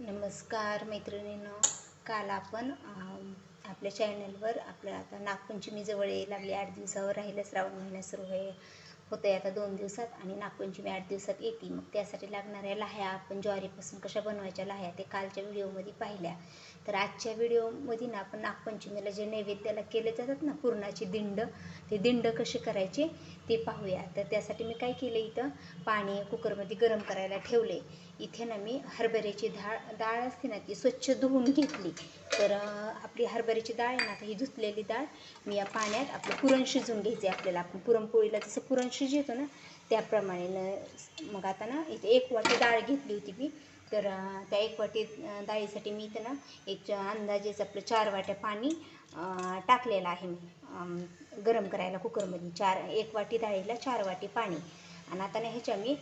नमस्कार मैत्रिणीनं. काल आपण आपल्या चॅनलवर आपल्या आता नागपंचमी जवळ येईल लागली. आठ दिवसावर राहिलं श्रावण महिना सुरू आहे होतं आहे आता दोन दिवसात आणि नागपंचमी आठ दिवसात येते. मग त्यासाठी लागणाऱ्या लाह्या आपण ज्वारीपासून कशा बनवायच्या लाह्या ते कालच्या व्हिडिओमध्ये पाहिल्या. तर आजच्या व्हिडिओमध्ये ना आपण नागपंचमीला जे नैवेद्याला केले जातात ना पुरणाची दिंड ते दिंड कसे करायचे ते पाहूया. तर त्यासाठी मी काय केलं इथं पाणी कुकरमध्ये गरम करायला ठेवले इथे ना मी हरभऱ्याची डाळ डाळ असते ना ती स्वच्छ धुवून घेतली. तर आपली हरभऱ्याची डाळ आहे ना आता ही धुतलेली डाळ मी या पाण्यात आपलं पुरण शिजून घ्यायचे आपल्याला. आपण पुरणपोळीला जसं पुरण शिजवतो ना त्याप्रमाणे मग आता ना इथे एक वाटी डाळ घेतली होती मी. तर त्या एक वाटी डाळीसाठी मी इथं ना एक च- अंदाजेच आपलं चार वाट्या पाणी टाकलेलं आहे मी. गरम करायला कुकरमध्ये चार एक वाटी डाळीला चार वाटी पाणी. आणि आता ना ह्याच्या मी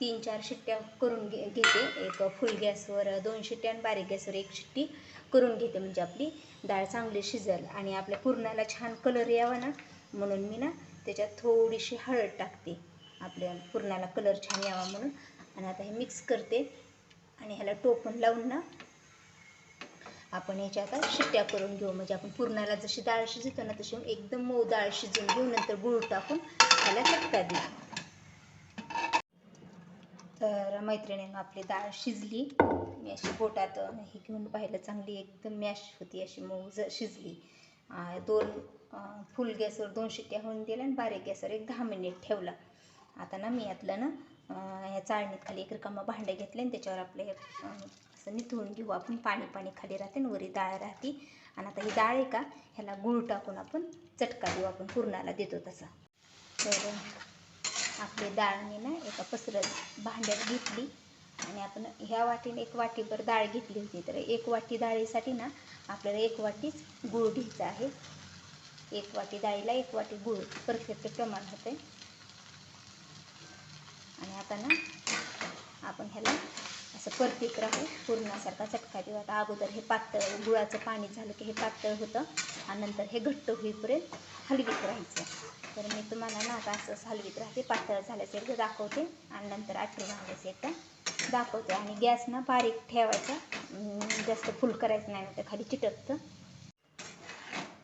तीन चार शिट्ट्या करून घे घेते. एक फुल गॅसवर दोन शिट्ट्या आणि बारीक गॅसवर एक शिट्टी करून घेते म्हणजे आपली डाळ चांगली शिजल आणि आपल्या पुरणाला छान कलर यावा ना म्हणून मी ना त्याच्यात थोडीशी हळद टाकते. आपल्या पुरणाला कलर छान यावा म्हणून. आणि आता हे मिक्स करते आणि ह्याला टोपण लावून ना आपण ह्याच्या आता शिट्ट्या करून घेऊ. म्हणजे आपण पुरणाला जशी डाळ शिजवतो ना तशी एकदम मऊ डाळ शिजवून घेऊ. नंतर गुळ टाकून ह्याला लटका देऊ. तर मैत्रिणींना आपली डाळ शिजली. मी अशी बोटात हे घेऊन पाहिलं चांगली एकदम मॅश होती अशी मऊ ज शिजली. दोन फुल गॅसवर दोन शिट्ट्या होऊन दिल्या आणि बारीक गॅसवर एक दहा मिनिट ठेवला. आता ना मी यातलं ना या ह्या चाळणीत खाली एक रिकामा भांडं घेतलं आणि त्याच्यावर आपलं हे असं निथळून घेऊ आपण. पाणी पाणी खाली राहते आणि वरी डाळ राहते. आणि आता ही डाळ आहे का ह्याला गूळ टाकून आपण चटका देऊ आपण पूर्णाला देतो तसा. तर आपली डाळ मी ना एका पसरत भांड्यात घेतली आणि आपण ह्या वाटीने एक वाटीभर डाळ घेतली होती. तर एक वाटी डाळीसाठी ना आपल्याला एक वाटीच गूळ घ्यायचा आहे. एक वाटी डाळीला एक वाटी गूळ. परफेक्ट प्रमाण होते आणि आता ना आपण ह्याला असं परतीत राहू पूर्णासारखा चटका देऊ. आता अगोदर हे पातळ गुळाचं पाणी झालं की हे पातळ होतं आणि नंतर हे घट्ट होईपर्यंत हलवीत राहायचं. तर मी तुम्हाला ना आता असं हलवीत राहते पातळ झाल्याचं एकदा दाखवते आणि नंतर आठवून आल्याचं एकदा. दाखवते आणि गॅस ना बारीक ठेवायचा. जास्त फुल करायचं नाही तर खाली चिटकतं.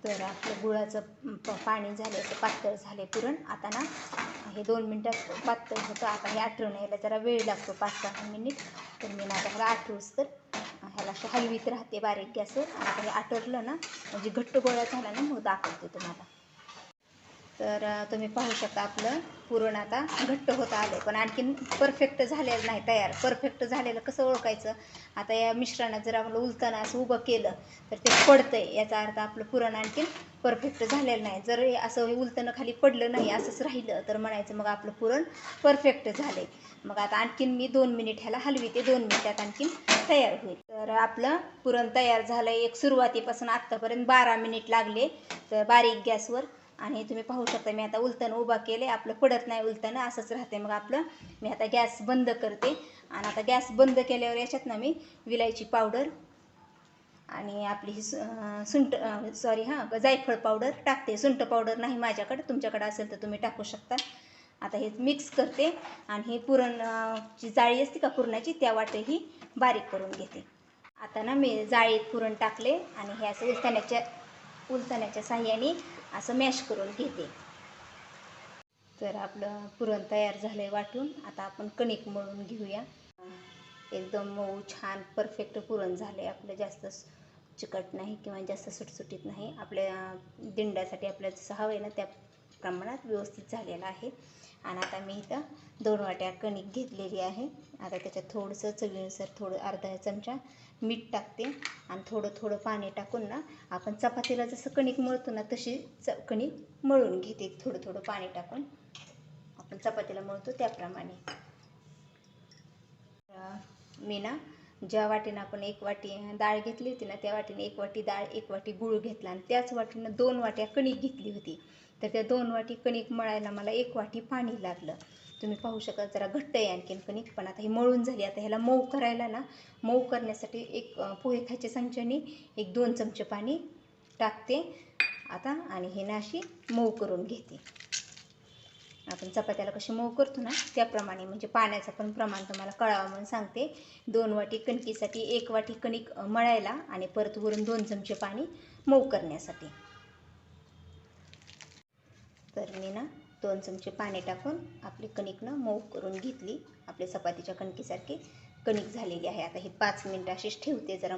तर आपलं गुळाचं प- पाणी झालं असं पातळ झाले पुरण. आता ना हे दोन मिनटात पातळ होतं. आता हे आठवण यायला जरा वेळ लागतो पाच सहा मिनिट. तर मी ना आता ह्याला आठवूच तर ह्याला अशी हलवीत राहते बारीक गॅसवर आणि आता हे आटरलं ना म्हणजे घट्ट गोळा झाला ना मग दाखवते तुम्हाला. तर तुम्ही पाहू शकता आपलं पुरण आता घट्ट होत आलं पण आणखीन परफेक्ट झालेलं नाही तयार. परफेक्ट झालेलं कसं ओळखायचं? आता या मिश्रणात जर आपलं उलताना असं उभं केलं तर ते पडतंय. याचा अर्थ आपलं पुरण आणखीन परफेक्ट झालेलं नाही. जर असं हे खाली पडलं नाही असंच राहिलं तर म्हणायचं मग आपलं पुरण परफेक्ट झालं मग आता आणखीन मी दोन मिनिट ह्याला हलविते. दोन मिनिटात आणखीन तयार होईल. तर आपलं पुरण तयार झालं एक सुरुवातीपासून आत्तापर्यंत बारा मिनिट लागले. तर बारीक गॅसवर आणि तुम्ही पाहू शकता मी आता उलताना उभा केले आपलं पडत नाही उलताना असंच राहते मग आपलं. मी आता गॅस बंद करते. आणि आता गॅस बंद केल्यावर याच्यात ना मी विलायची पावडर आणि आपली ही सु- सुंट सॉरी हां जायफळ पावडर टाकते. सुंट पावडर नाही माझ्याकडे. तुमच्याकडे असेल तर तुम्ही टाकू शकता. आता हे मिक्स करते आणि ही पुरण जी जाळी असते का पुरणाची त्या वाटे ही बारीक करून घेते. आता ना मी जाळीत पुरण टाकले आणि हे असं उलताण्याच्या उलताण्याच्या साह्याने असं मॅश करून घेते. तर आपलं पुरण तयार झालं आहे वाटून. आता आपण कणिक मळून घेऊया. एकदम मऊ छान परफेक्ट पुरण झालं आहे आपलं जास्त चिकट नाही किंवा जास्त सुटसुटीत नाही. आपल्या दिंड्यासाठी आपल्याला जसं हवं आहे ना त्या प्रमाणात व्यवस्थित झालेला आहे. आणि आता मी इथं दोन वाट्या कणिक घेतलेली आहे. आता त्याच्यात थोडंसं चवीनुसार थोडं अर्धा चमचा मीठ टाकते. आणि थोडं थोडं पाणी टाकून ना आपण चपातीला जसं कणिक मळतो ना तशी च कणिक मळून घेते. थोडं थोडं पाणी टाकून आपण चपातीला मळतो त्याप्रमाणे. मी ना ज्या वाटीनं आपण एक वाटी डाळ घेतली होती ना त्या वाटीने एक वाटी डाळ एक वाटी गूळ घेतला आणि त्याच वाटीनं दोन वाट्या कणिक घेतली होती. तर त्या दोन वाटी कणिक मळायला मला एक वाटी पाणी लागलं. तुम्ही पाहू शकाल जरा घट्ट आहे आणखीन कणिक पण आता ही मळून झाली. आता ह्याला मऊ करायला ना मऊ करण्यासाठी एक पोहे खायच्या चमच्याने एक दोन चमचे पाणी टाकते. आता आणि हे ना अशी मऊ करून घेते. आपण चपात्याला कशी मऊ करतो ना त्याप्रमाणे म्हणजे पाण्याचं पण प्रमाण तुम्हाला कळावं म्हणून सांगते. दोन वाटी कणकीसाठी एक वाटी कणिक मळायला आणि परत वरून दोन चमचे पाणी मऊ करण्यासाठी. तर मी ना दोन चमचे पाणी टाकून आपली कणिकनं मऊ करून घेतली. आपल्या चपातीच्या कणकीसारखी कणिक झालेली आहे. आता ही पाच मिनटं अशीच ठेवते जरा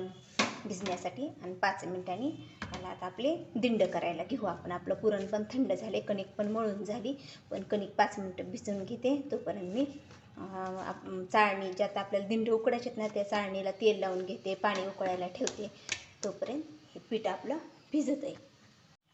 भिजण्यासाठी आणि पाच मिनिटांनी मला आता आपले दिंड करायला घेऊ. आपण आपलं पुरण पण थंड झाले कणिक पण मळून झाली. पण कणिक पाच मिनटं भिजवून घेते. तोपर्यंत मी आप- चाळणी ज्यात आपल्याला दिंड उकडायचे आहेत ना त्या चाळणीला तेल लावून घेते पाणी उकळायला ठेवते. तोपर्यंत हे पीठ आपलं भिजत आहे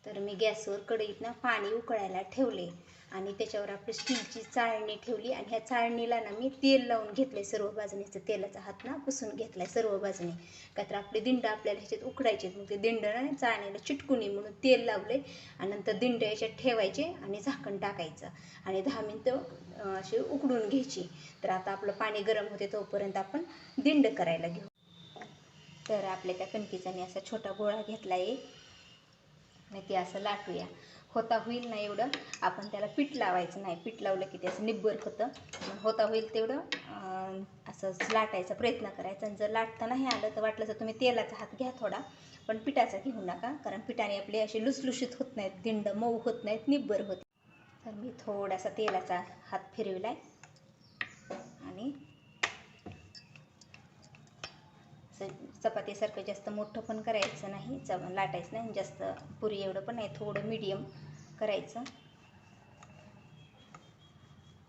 तर मी गॅसवर कढईतनं पाणी उकळायला ठेवले आणि त्याच्यावर आपली स्टीलची चाळणी ठेवली आणि ह्या चाळणीला ना मी तेल लावून घेतले सर्व बाजूने. तेलाचा हात ना पुसून घेतलाय सर्व बाजूने. का तर आपली दिंड आपल्याला ह्याच्यात उकडायचे. मग ते दिंड ना चाळणीला चिटकून म्हणून तेल लावले आणि नंतर दिंड याच्यात ठेवायचे आणि झाकण टाकायचं. आणि दहा मिनटं असे उकडून घ्यायची. तर आता आपलं पाणी गरम होते तोपर्यंत आपण दिंड करायला घेऊ. तर आपल्या त्या कणकीचा मी असा छोटा गोळा घेतला आहे आणि ते असं लाटूया. होता होईल ना एवढं. आपण त्याला पीठ लावायचं नाही. पीठ लावलं की ते असं निब्बर होतं. होता होईल तेवढं असं लाटायचा प्रयत्न करायचा. आणि जर लाटता नाही आलं तर वाटलं तर तुम्ही तेलाचा हात घ्या थोडा. पण पिठाचा घेऊ नका. कारण पिठाने आपले असे लुसलुशीत होत नाहीत. दिंड मऊ होत नाहीत. निब्बर होत तर मी थोडासा तेलाचा हात फिरविलाय. आहे असं चपातीसारखं जास्त मोठं पण करायचं नाही च लाटायचं नाही जास्त पुरी एवढं पण नाही थोडं मीडियम करायचं.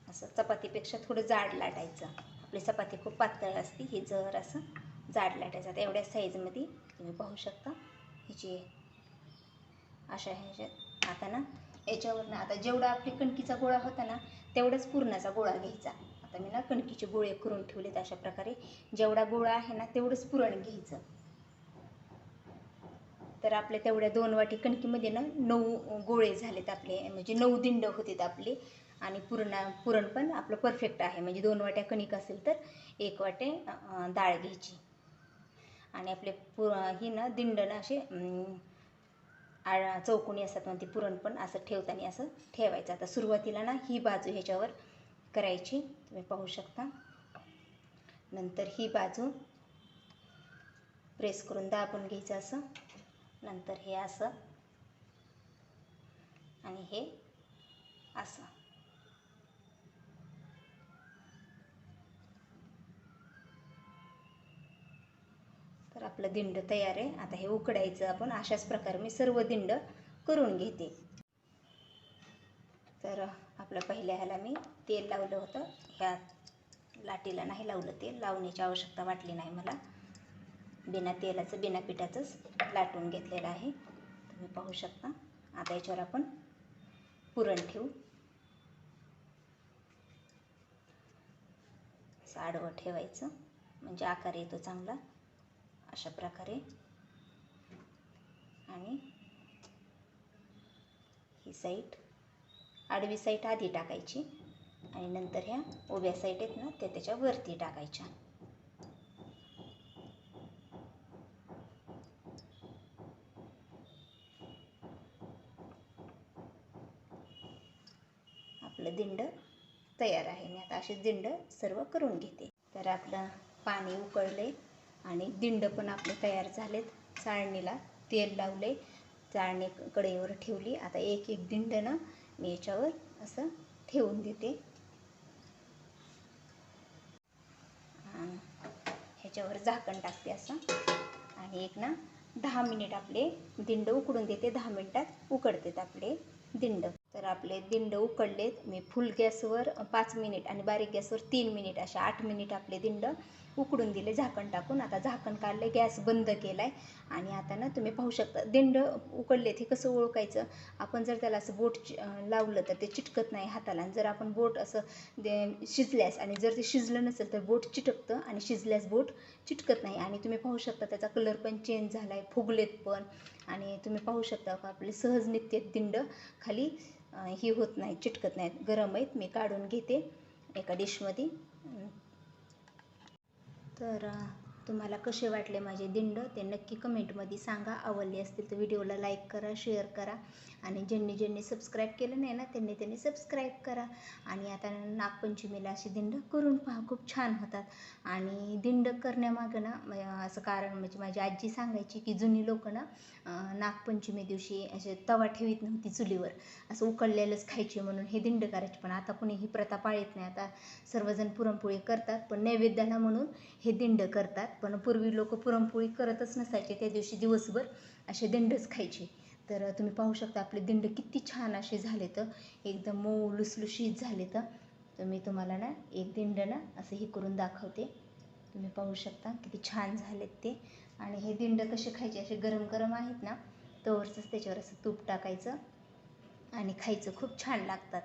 असं चपातीपेक्षा थोडं जाड लाटायचं. आपली चपाती खूप पातळ असते ही जर असं जाड लाटायचं. आता एवढ्या साईजमध्ये तुम्ही पाहू शकता. हिची अशा ह्याच्यात आता ना याच्यावरनं आता जेवढा आपली कणकीचा गोळा होता ना तेवढाच पुरणाचा गोळा घ्यायचा. आता मी ना कणकीचे गोळे करून ठेवलेत अशा प्रकारे. जेवढा गोळा आहे ना तेवढंच पुरण घ्यायचं. तर आपल्या तेवढ्या दोन वाटी कणकीमध्ये ना नऊ गोळे झालेत आपले म्हणजे नऊ दिंड होते आपले. आणि पुरणा पुरण पण आपलं परफेक्ट आहे. म्हणजे दोन वाट्या कणिक असेल तर एक वाटे डाळ घ्यायची. आणि आपले पु ही ना दिंड ना असे अं, चौकोनी असतात मग ते पुरण पण असं ठेवताना असं ठेवायचं. आता सुरुवातीला ना ही बाजू ह्याच्यावर करायची तुम्ही पाहू शकता. नंतर ही बाजू प्रेस करून दाबून घ्यायचं असं. नंतर हे असं. आणि हे असं. तर आपलं दिंड तयार आहे. आता हे उकडायचं आपण. अशाच प्रकारे मी सर्व दिंड करून घेते. तर आपलं पहिल्या ह्याला मी तेल लावलं होतं. ह्या लाटीला नाही लावलं तेल लावण्याची आवश्यकता वाटली नाही मला. बिना तेलाचं बिना पिठाचंच लाटून घेतलेलं आहे. तुम्ही पाहू शकता. आता याच्यावर आपण पुरण ठेवू. साडवं आडवं ठेवायचं. म्हणजे आकार येतो चांगला. अशा प्रकारे. आणि ही साईड आडवी साईट आधी टाकायची आणि नंतर ह्या उभ्या साईट आहेत ना त्या त्याच्या वरती टाकायच्या. आपलं दिंड तयार आहे. मी आता असे दिंड सर्व करून घेते. तर आपलं पाणी उकळले आणि दिंड पण आपले तयार झालेत. चाळणीला तेल लावले चाळणी कढईवर ठेवली. आता एक एक दिंड ना मी याच्यावर असं ठेवून देते. ह्याच्यावर झाकण टाकते असं. आणि एक ना दहा मिनिट आपले दिंड उकडून देते. दहा मिनिटात उकडतेत आपले दिंड. तर आपले दिंड उकडलेत. मी फुल गॅसवर पाच मिनिट आणि बारीक गॅसवर तीन मिनिट अशा आठ मिनिट आपले दिंड उकडून दिले झाकण टाकून. आता झाकण काढले गॅस बंद केला आहे आणि आता ना तुम्ही पाहू शकता दिंड उकडलेत हे कसं ओळखायचं? आपण जर त्याला असं बोट चि- लावलं तर ते चिटकत नाही हाताला. आणि जर आपण बोट असं दे शिजल्यास आणि जर ते शिजलं नसेल तर बोट चिटकतं आणि शिजल्यास बोट चिटकत नाही. आणि तुम्ही पाहू शकता त्याचा कलर पण चेंज झाला आहे फुगलेत पण. आणि तुम्ही पाहू शकता का आपले सहज नित्य दिंड. खाली ही होत नाही चिटकत नाहीत. गरम आहेत मी काढून घेते एका डिशमध्ये. तर अं, तुम्हाला कसे वाटले माझे दिंड ते नक्की कमेंटमध्ये सांगा. आवडले असतील तर व्हिडिओला लाईक करा शेअर करा. आणि ज्यांनी ज्यांनी सबस्क्राईब केलं नाही ना त्यांनी त्यांनी सबस्क्राईब करा. आणि आता नागपंचमीला असे दिंड करून पहा खूप छान होतात. आणि दिंड करण्यामागं ना असं कारण म्हणजे माझी आजी सांगायची की जुनी लोक ना नागपंचमी दिवशी असे तवा ठेवीत नव्हती चुलीवर. असं उकळलेलंच खायचे म्हणून हे दिंड करायचे. पण आता कुणी ही प्रथा पाळत नाही. आता सर्वजण पुरणपोळी करतात. पण नैवेद्याला म्हणून हे दिंड करतात. पण पूर्वी लोक पुरणपोळी करतच नसायचे. त्या दिवशी दिवसभर असे दिंडच खायचे. तर तुम्ही पाहू शकता आपले दिंड किती छान असे झाले तर एकदम मऊ लुसलुशीत झाले तर मी तुम्हाला ना एक दिंड ना असं हे करून दाखवते. तुम्ही पाहू शकता किती छान झालेत ते. आणि हे दिंड कसे खायचे? असे गरम गरम आहेत ना तवरच त्याच्यावर असं तूप टाकायचं आणि खायचं. खूप छान लागतात.